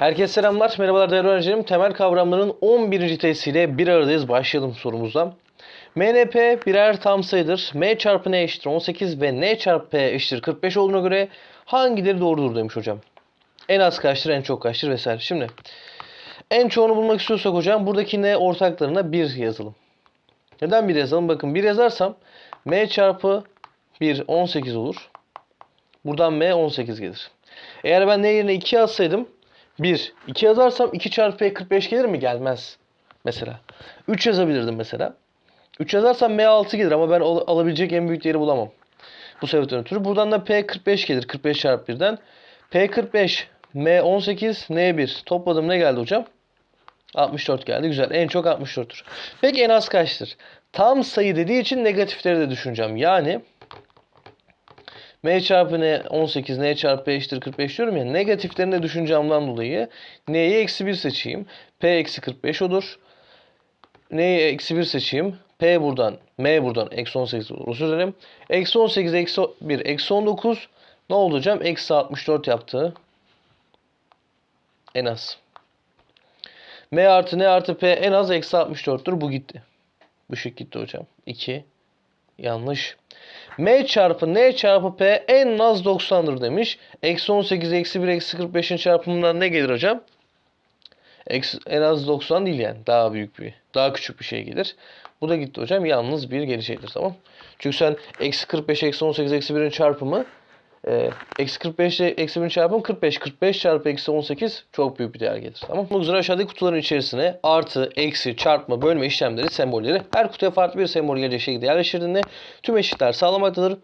Herkese selamlar. Merhabalar değerli öğrencilerim. Temel kavramların 11. testiyle bir aradayız. Başlayalım sorumuzdan. MNP birer tam sayıdır. M çarpı N eşittir 18 ve N çarpı P eşittir 45 olduğuna göre hangileri doğrudur demiş hocam. En az kaçtır, en çok kaçtır vesaire. Şimdi en çoğunu bulmak istiyorsak hocam buradaki N ortaklarına 1 yazalım. Neden 1 yazalım? Bakın 1 yazarsam M çarpı 1 18 olur. Buradan M 18 gelir. Eğer ben N yerine 2 yazsaydım 1. 2 yazarsam 2 çarpı P 45 gelir mi? Gelmez. Mesela. 3 yazabilirdim mesela. 3 yazarsam M 6 gelir ama ben al- alabilecek en büyük değeri bulamam. Bu sebepten ötürü. Buradan da P 45 gelir. 45 çarpı 1'den. P 45, M 18, N 1. Topladım ne geldi hocam? 64 geldi. Güzel. En çok 64'tür. Peki en az kaçtır? Tam sayı dediği için negatifleri de düşüneceğim. Yani M çarpı N 18, N çarpı P eşittir 45 diyorum ya. Negatiflerini de düşüneceğimden dolayı N'yi eksi 1 seçeyim. P eksi 45 olur. N'yi eksi 1 seçeyim. P buradan, M buradan eksi 18 olur. Dilerim. Eksi 18, eksi 1, eksi 19. Ne oldu hocam? Eksi 64 yaptı. En az. M artı N artı P en az eksi 64'tür. Bu gitti. Bu şık gitti hocam. 2. Yanlış. M çarpı N çarpı P en az 90'dır demiş. Eksi 18, eksi 1, eksi 45'in çarpımından ne gelir hocam? Eksi, en az 90 değil yani. Daha büyük bir, daha küçük bir şey gelir. Bu da gitti hocam. Yalnız bir gelecektir tamam. Çünkü sen eksi 45, eksi 18, eksi 1'in çarpımı eksi 45 ile eksi 1'in çarpımı 45. 45 çarpı eksi 18 çok büyük bir değer gelir. Tamam. Bu üzere aşağıdaki kutuların içerisine artı, eksi, çarpma, bölme işlemleri, sembolleri her kutuya farklı bir sembol gelecek şekilde yerleştirdiğinde tüm eşitler sağlamaktadır.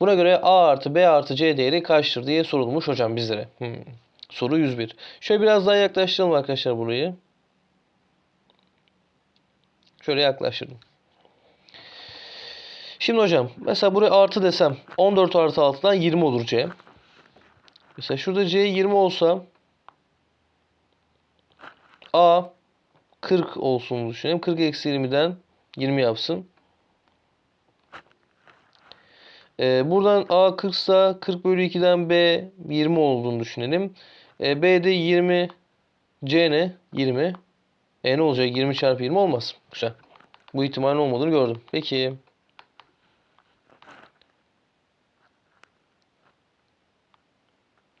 Buna göre A artı B artı C değeri kaçtır diye sorulmuş hocam bizlere. Hmm. Soru 101. Şöyle biraz daha yaklaştıralım arkadaşlar burayı. Şöyle yaklaştırdım. Şimdi hocam mesela buraya artı desem 14 artı 6'dan 20 olur C. Mesela şurada C 20 olsa A 40 olsun düşünelim. 40 eksi 20'den 20 yapsın. Ee, buradan A 40 ise 40 bölü 2'den B 20 olduğunu düşünelim. Ee, B de 20 C ne? 20. E ne olacak? 20 çarpı 20 olmaz. Güzel. Bu ihtimalin olmadığını gördüm. Peki.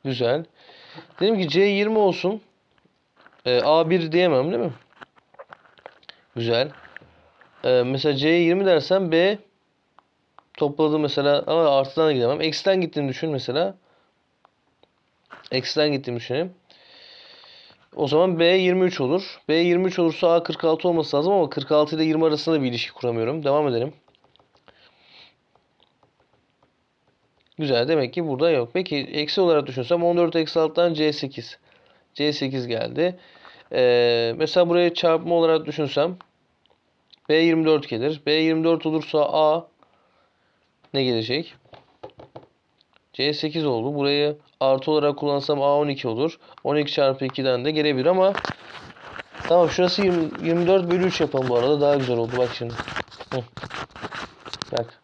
Güzel. Dedim ki C 20 olsun. Ee, A 1 diyemem değil mi? Güzel. Ee, mesela C'ye 20 dersem B topladı mesela ama artıdan da gidemem. Eksiden gittiğini düşün mesela. Eksiden gittiğimi düşünelim. O zaman B 23 olur. B 23 olursa A 46 olması lazım ama 46 ile 20 arasında bir ilişki kuramıyorum. Devam edelim. Güzel. Demek ki burada yok. Peki eksi olarak düşünsem 14 eksi 6'dan C8. C8 geldi. Ee, mesela buraya çarpma olarak düşünsem B24 gelir. B24 olursa A ne gelecek? C8 oldu. Burayı artı olarak kullansam A12 olur. 12 çarpı 2'den de gelebilir ama tamam şurası 20, 24 bölü 3 yapalım bu arada. Daha güzel oldu. Bak şimdi. Bak.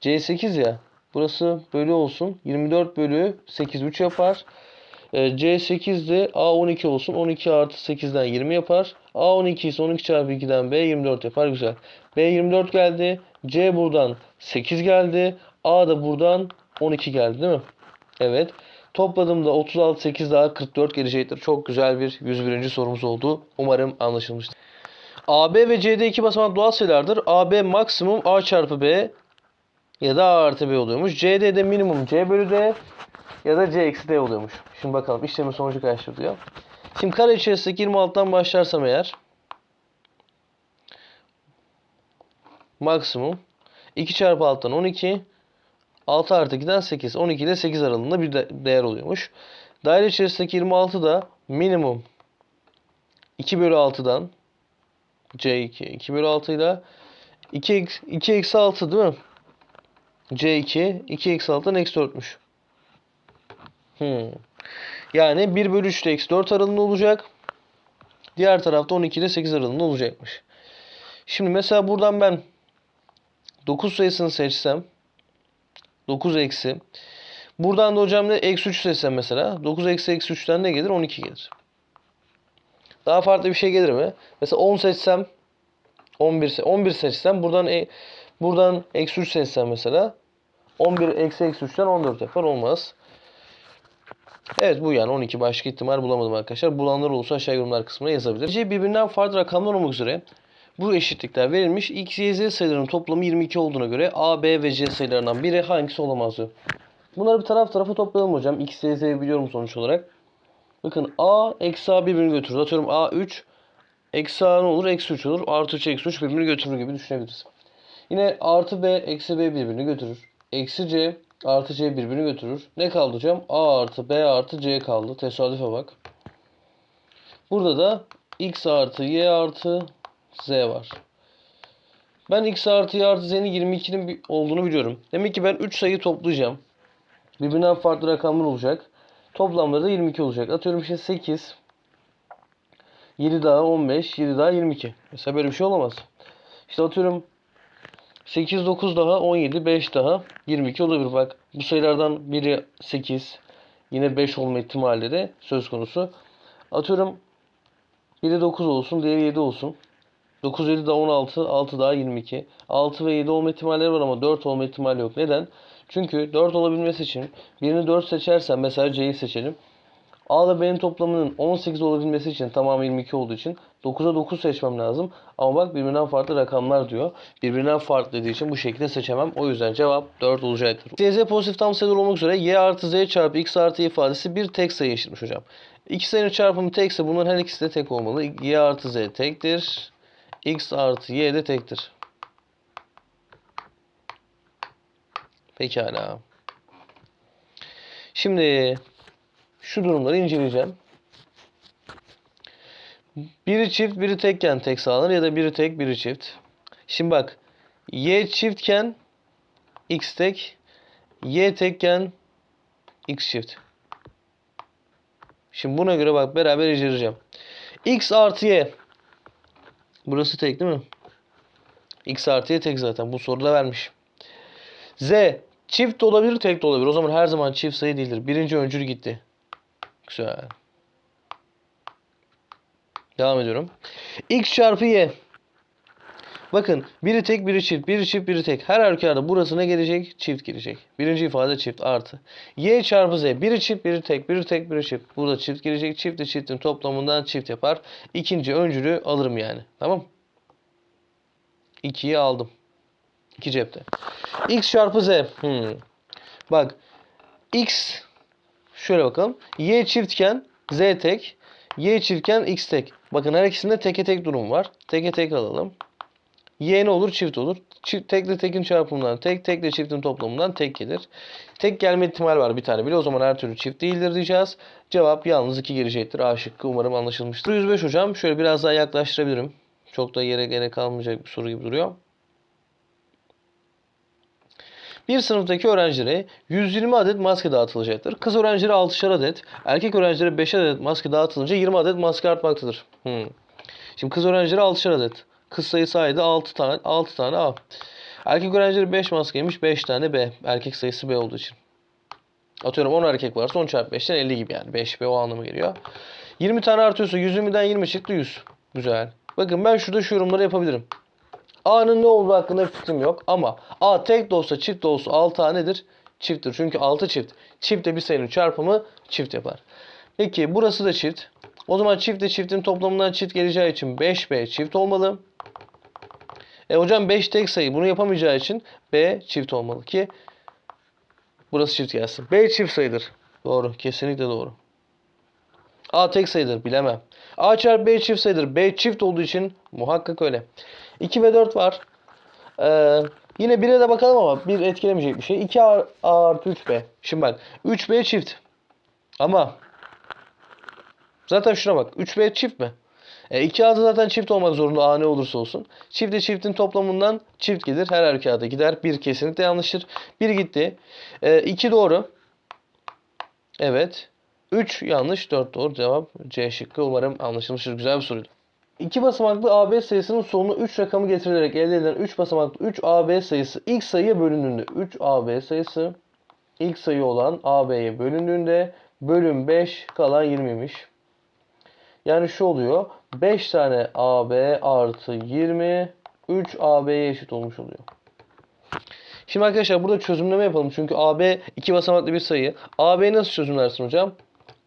C8 ya. Burası bölü olsun. 24 bölü 8 3 yapar. Ee, C8 de A12 olsun. 12 artı 8'den 20 yapar. A12 ise 12 çarpı 2'den B 24 yapar. Güzel. B 24 geldi. C buradan 8 geldi. A da buradan 12 geldi değil mi? Evet. Topladığımda 36 8 daha 44 gelecektir. Çok güzel bir 101. sorumuz oldu. Umarım anlaşılmıştır. AB ve CD iki basamak doğal sayılardır. AB maksimum A çarpı B ya da A artı B oluyormuş. CD de minimum C bölü D ya da C eksi D oluyormuş. Şimdi bakalım işlemin sonucu kaçtır diyor. Şimdi kare içerisindeki 26'dan başlarsam eğer maksimum 2 çarpı 6'dan 12 6 artı 2'den 8. 12 ile 8 aralığında bir de- değer oluyormuş. Daire içerisindeki 26 da minimum 2 bölü 6'dan C2 2 bölü 6 ile 2, eksi- 2 eksi 6 değil mi? C2 2 eksi 6'dan eksi 4'müş. Hmm. Yani 1 bölü 3 ile eksi 4 aralığında olacak. Diğer tarafta 12 ile 8 aralığında olacakmış. Şimdi mesela buradan ben 9 sayısını seçsem 9 eksi. Buradan da hocam ne? Eksi 3 seçsem mesela. 9 eksi eksi 3'ten ne gelir? 12 gelir. Daha farklı bir şey gelir mi? Mesela 10 seçsem 11 se 11 seçsem buradan e, buradan eksi 3 seçsem mesela 11 eksi eksi 3'ten 14 yapar olmaz. Evet bu yani 12 başka ihtimal bulamadım arkadaşlar. Bulanlar olursa aşağı yorumlar kısmına yazabilir. C birbirinden farklı rakamlar olmak üzere bu eşitlikler verilmiş. X, Y, Z sayılarının toplamı 22 olduğuna göre A, B ve C sayılarından biri hangisi olamaz diyor. Bunları bir taraf tarafa toplayalım hocam. X, Y, Z biliyorum sonuç olarak. Bakın A eksi A birbirini götürür. Atıyorum A 3 eksi A ne olur? Eksi 3 olur. Artı 3 eksi 3 birbirini götürür gibi düşünebiliriz. Yine artı B eksi B birbirini götürür. Eksi C artı C birbirini götürür. Ne kaldı hocam? A artı B artı C kaldı. Tesadüfe bak. Burada da X artı Y artı Z var. Ben X artı Y artı Z'nin 22'nin bir- olduğunu biliyorum. Demek ki ben 3 sayı toplayacağım. Birbirinden farklı rakamlar olacak. Toplamları da 22 olacak. Atıyorum işte 8. 7 daha 15. 7 daha 22. Mesela böyle bir şey olamaz. İşte atıyorum 8 9 daha 17 5 daha 22 olabilir. Bak bu sayılardan biri 8. Yine 5 olma ihtimalleri söz konusu. Atıyorum biri 9 olsun, diğeri 7 olsun. 9 7 daha 16, 6 daha 22. 6 ve 7 olma ihtimalleri var ama 4 olma ihtimali yok. Neden? Çünkü 4 olabilmesi için birini 4 seçersen mesela C'yi seçelim. A ile B'nin toplamının 18 olabilmesi için tamamı 22 olduğu için 9'a 9 seçmem lazım. Ama bak birbirinden farklı rakamlar diyor. Birbirinden farklı dediği için bu şekilde seçemem. O yüzden cevap 4 olacaktır. Y, Z pozitif tam sayılar olmak üzere Y artı Z çarpı X artı Y ifadesi bir tek sayı eşitmiş hocam. İki sayının çarpımı tekse bunların her ikisi de tek olmalı. Y artı Z tektir. X artı Y de tektir. Pekala. Şimdi şu durumları inceleyeceğim. Biri çift, biri tekken tek sağlanır ya da biri tek, biri çift. Şimdi bak. Y çiftken X tek, Y tekken X çift. Şimdi buna göre bak beraber inceleyeceğim. X artı Y. Burası tek değil mi? X artı Y tek zaten. Bu soruda vermiş. Z çift de olabilir, tek de olabilir. O zaman her zaman çift sayı değildir. Birinci öncül gitti. Güzel. Devam ediyorum. X çarpı Y. Bakın biri tek biri çift. Biri çift biri tek. Her halükarda burası ne gelecek? Çift gelecek. Birinci ifade çift artı. Y çarpı Z. Biri çift biri tek. Biri tek biri çift. Burada çift gelecek. Çift de çiftin toplamından çift yapar. İkinci öncülü alırım yani. Tamam. 2'yi aldım. 2 cepte. X çarpı Z. Hmm. Bak. X şöyle bakalım. Y çiftken Z tek. Y çiftken X tek. Bakın her ikisinde teke tek durum var. Teke tek alalım. Y ne olur? Çift olur. Çift, tekle tekin çarpımından tek, tekle çiftin toplamından tek gelir. Tek gelme ihtimali var bir tane bile. O zaman her türlü çift değildir diyeceğiz. Cevap yalnız 2 gelecektir. A şıkkı umarım anlaşılmıştır. 105 hocam. Şöyle biraz daha yaklaştırabilirim. Çok da yere gerek kalmayacak bir soru gibi duruyor. Bir sınıftaki öğrencilere 120 adet maske dağıtılacaktır. Kız öğrencilere 6'şar adet, erkek öğrencilere 5 adet maske dağıtılınca 20 adet maske artmaktadır. Hmm. Şimdi kız öğrencilere 6'şar adet. Kız sayısı ayda 6 tane, 6 tane A. Erkek öğrencilere 5 maskeymiş, 5 tane B. Erkek sayısı B olduğu için. Atıyorum 10 erkek varsa 10 çarpı 5'ten 50 gibi yani. 5B o anlamı geliyor. 20 tane artıyorsa 120'den 20 çıktı 100. Güzel. Bakın ben şurada şu yorumları yapabilirim. A'nın ne olduğu hakkında fikrim yok ama A tek de olsa çift de olsa 6 A nedir? Çifttir. Çünkü 6 çift. Çift de bir sayının çarpımı çift yapar. Peki burası da çift. O zaman çift de çiftin toplamından çift geleceği için 5B çift olmalı. E hocam 5 tek sayı bunu yapamayacağı için B çift olmalı ki burası çift gelsin. B çift sayıdır. Doğru. Kesinlikle doğru. A tek sayıdır. Bilemem. A çarpı B çift sayıdır. B çift olduğu için muhakkak öyle. 2 ve 4 var. Ee, yine 1'e de bakalım ama 1 etkilemeyecek bir şey. 2 A, artı 3B. Şimdi bak 3B çift. Ama zaten şuna bak. 3B çift mi? E, 2 A da zaten çift olmak zorunda A ne olursa olsun. Çift de çiftin toplamından çift gelir. Her halükarda gider. 1 kesinlikle yanlıştır. 1 gitti. 2 e, doğru. Evet. 3 yanlış, 4 doğru. Cevap C şıkkı. Umarım anlaşılmıştır. Güzel bir soruydu. 2 basamaklı AB sayısının sonuna 3 rakamı getirilerek elde edilen 3 basamaklı 3 AB sayısı ilk sayıya bölündüğünde 3 AB sayısı ilk sayı olan AB'ye bölündüğünde bölüm 5 kalan 20'ymiş. Yani şu oluyor. 5 tane AB artı 20 3 AB'ye eşit olmuş oluyor. Şimdi arkadaşlar burada çözümleme yapalım. Çünkü AB iki basamaklı bir sayı. AB nasıl çözümlersin hocam?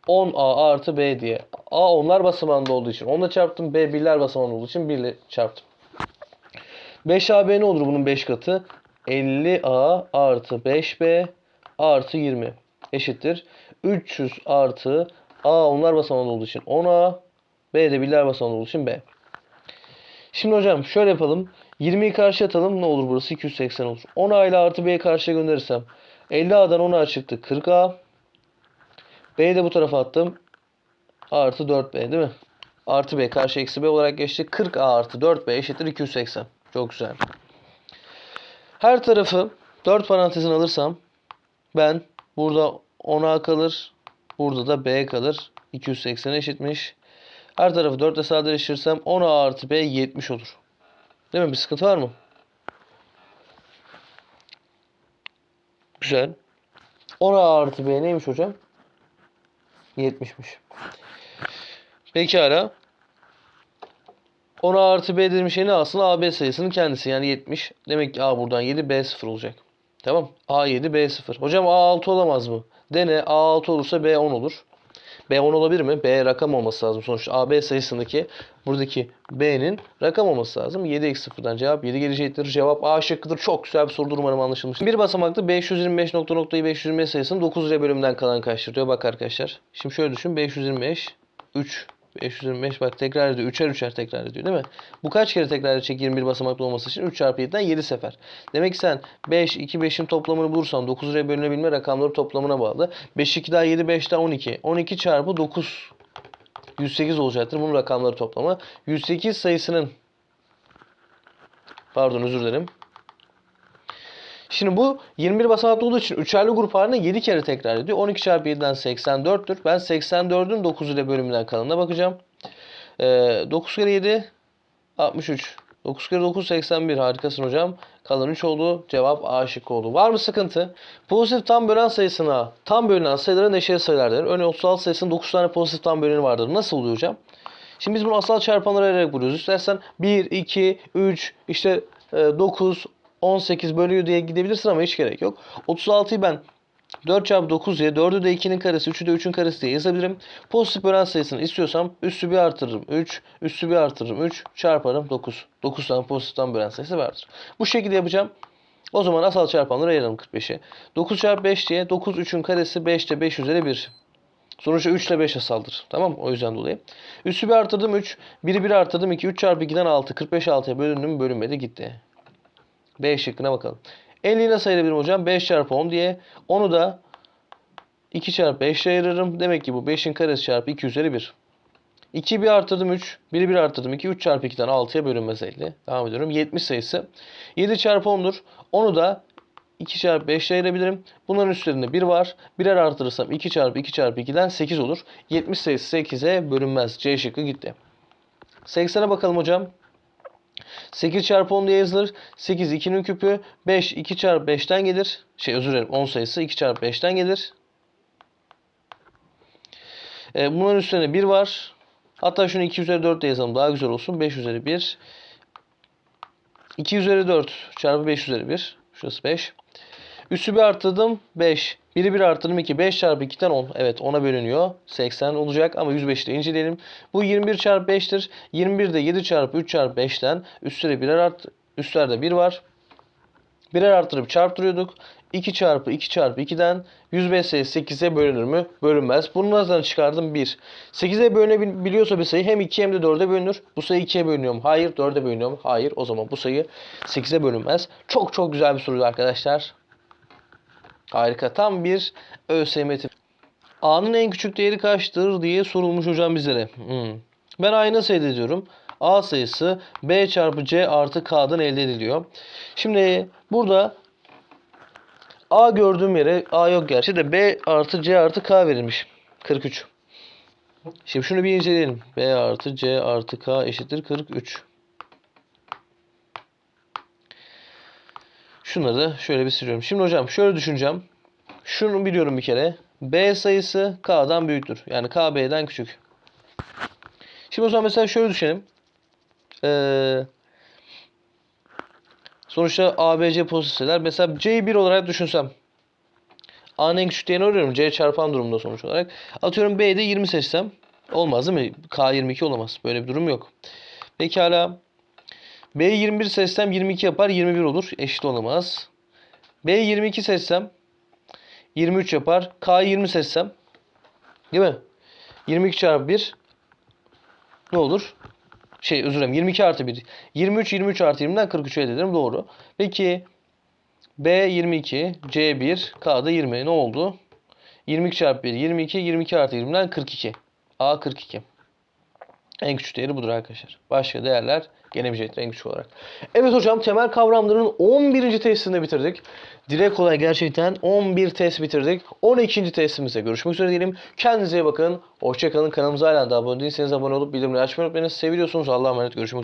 10A artı B diye. A onlar basamağında olduğu için 10'la çarptım. B birler basamağında olduğu için 1 ile çarptım. 5AB ne olur bunun 5 katı? 50A artı 5B artı 20 eşittir. 300 artı A onlar basamağında olduğu için 10A. B de birler basamağında olduğu için B. Şimdi hocam şöyle yapalım. 20'yi karşı atalım. Ne olur burası? 280 olur. 10A ile artı B'yi karşıya gönderirsem 50A'dan 10A çıktı. 40A. B'yi de bu tarafa attım. Artı 4B değil mi? Artı B karşı eksi B olarak geçti. 40A artı 4B eşittir 280. Çok güzel. Her tarafı 4 parantezin alırsam ben burada 10A kalır. Burada da B kalır. 280 eşitmiş. Her tarafı 4 ile sadeleştirirsem 10A artı B 70 olur. Değil mi? Bir sıkıntı var mı? Güzel. 10A artı B neymiş hocam? 70'miş. Pekala. 10A artı B dediğim şey ne aslında AB sayısının kendisi. Yani 70. Demek ki A buradan 7 B 0 olacak. Tamam. A 7 B 0. Hocam A 6 olamaz mı? Dene A 6 olursa B 10 olur. B 10 olabilir mi? B rakam olması lazım. Sonuçta AB sayısındaki buradaki B'nin rakam olması lazım. 7 eksi 0'dan cevap 7 gelecektir. Cevap A şıkkıdır. Çok güzel bir sorudur umarım anlaşılmıştır. Bir basamaklı 525 nokta noktayı 525 sayısının 9 ile bölümünden kalan kaçtır diyor. Bak arkadaşlar. Şimdi şöyle düşün. 525 3 525 bak tekrar ediyor. 3'er 3'er tekrar ediyor değil mi? Bu kaç kere tekrar edecek 21 basamaklı olması için? 3 çarpı 7'den 7 sefer. Demek ki sen 5, 2, 5'in toplamını bulursan 9 liraya bölünebilme rakamları toplamına bağlı. 5, 2 daha 7, 5 daha 12. 12 çarpı 9 108 olacaktır. Bunun rakamları toplamı. 108 sayısının pardon özür dilerim. Şimdi bu 21 basamaklı olduğu için üçerli grup halinde 7 kere tekrar ediyor. 12 çarpı 7'den 84'tür. Ben 84'ün 9 ile bölümünden kalanına bakacağım. Ee, 9 kere 7 63. 9 kere 9 81. Harikasın hocam. Kalan 3 oldu. Cevap A şıkkı oldu. Var mı sıkıntı? Pozitif tam bölen sayısına tam bölünen sayılara neşeli sayılar denir. Örneğin 36 sayısının 9 tane pozitif tam böleni vardır. Nasıl oluyor hocam? Şimdi biz bunu asal çarpanlara ayırarak buluyoruz. İstersen 1, 2, 3, işte e, 9, 18 bölüyor diye gidebilirsin ama hiç gerek yok. 36'yı ben 4 çarpı 9 diye 4'ü de 2'nin karesi 3'ü de 3'ün karesi diye yazabilirim. Pozitif bölen sayısını istiyorsam üstü bir artırırım 3, üstü bir artırırım 3 çarparım 9. 9 tane pozitiften bölen sayısı vardır. Bu şekilde yapacağım. O zaman asal çarpanları ayıralım 45'e. 9 çarpı 5 diye 9 3'ün karesi 5 de 5 üzeri 1. Sonuçta 3 ile 5 asaldır. Tamam O yüzden dolayı. Üstü bir artırdım 3. 1'i 1 artırdım 2. 3 çarpı 2'den 6. 45 6'ya bölündüm bölünmedi gitti. B şıkkına bakalım. 50'yi nasıl ayırabilirim hocam? 5 çarpı 10 diye. Onu da 2 çarpı 5 ile ayırırım. Demek ki bu 5'in karesi çarpı 2 üzeri 1. 2'yi 1 artırdım 3. 1'i 1 artırdım 2. 3 çarpı 2'den 6'ya bölünmez 50. Devam ediyorum. 70 sayısı. 7 çarpı 10'dur. Onu da 2 çarpı 5 ile ayırabilirim. Bunların üstlerinde 1 var. Birer artırırsam 2 çarpı 2 çarpı 2'den 8 olur. 70 sayısı 8'e bölünmez. C şıkkı gitti. 80'e bakalım hocam. 8 çarpı 10 diye yazılır. 8 2'nin küpü. 5 2 çarpı 5'ten gelir. Şey özür dilerim 10 sayısı 2 çarpı 5'ten gelir. E, bunların üstlerine 1 var. Hatta şunu 2 üzeri 4 de yazalım daha güzel olsun. 5 üzeri 1. 2 üzeri 4 çarpı 5 üzeri 1. Şurası 5. Üssü bir arttırdım 5. Biri bir arttırdım 2. 5 çarpı 2'den 10. Evet 10'a bölünüyor. 80 olacak ama 105'i de inceleyelim. Bu 21 çarpı 5'tir. 21 de 7 çarpı 3 çarpı 5'ten üstleri birer art üstlerde 1 var. Birer arttırıp çarptırıyorduk. 2 çarpı 2 çarpı 2'den 105 sayısı 8'e bölünür mü? Bölünmez. Bunu nereden çıkardım? 1. 8'e bölünebiliyorsa bir sayı hem 2 hem de 4'e bölünür. Bu sayı 2'ye bölünüyor mu? Hayır. 4'e bölünüyor mu? Hayır. O zaman bu sayı 8'e bölünmez. Çok çok güzel bir soruydu arkadaşlar. Harika. Tam bir ÖSYM. A'nın en küçük değeri kaçtır diye sorulmuş hocam bizlere. Hmm. Ben A'yı nasıl elde ediyorum? A sayısı B çarpı C artı K'dan elde ediliyor. Şimdi burada A gördüğüm yere A yok gerçi de B artı C artı K verilmiş. 43. Şimdi şunu bir inceleyelim. B artı C artı K eşittir 43. Şunları da şöyle bir siliyorum. Şimdi hocam şöyle düşüneceğim. Şunu biliyorum bir kere. B sayısı K'dan büyüktür. Yani K B'den küçük. Şimdi o zaman mesela şöyle düşünelim. Ee, sonuçta A, B, C pozisyonlar. Mesela C'yi 1 olarak düşünsem. A'nın en küçük değerini arıyorum. C çarpan durumda sonuç olarak. Atıyorum B'de 20 seçsem. Olmaz değil mi? K 22 olamaz. Böyle bir durum yok. Pekala. B 21 seçsem 22 yapar. 21 olur. Eşit olamaz. B 22 seçsem 23 yapar. K 20 seçsem değil mi? 22 çarpı 1 ne olur? Şey özür dilerim 22 artı 1. 23 23 artı 20'den 43 elde ederim. Doğru. Peki B 22, C 1, K da 20. Ne oldu? 22 çarpı 1 22, 22 artı 20'den 42. A 42. En küçük değeri budur arkadaşlar. Başka değerler gelemeyecektir en küçük olarak. Evet hocam temel kavramların 11. testini bitirdik. Dile kolay gerçekten 11 test bitirdik. 12. testimizde görüşmek üzere diyelim. Kendinize iyi bakın. Hoşçakalın. Kanalımıza hala da abone değilseniz abone olup bildirimleri açmayı unutmayın. Seviyorsunuz. Allah'a emanet. Görüşmek üzere.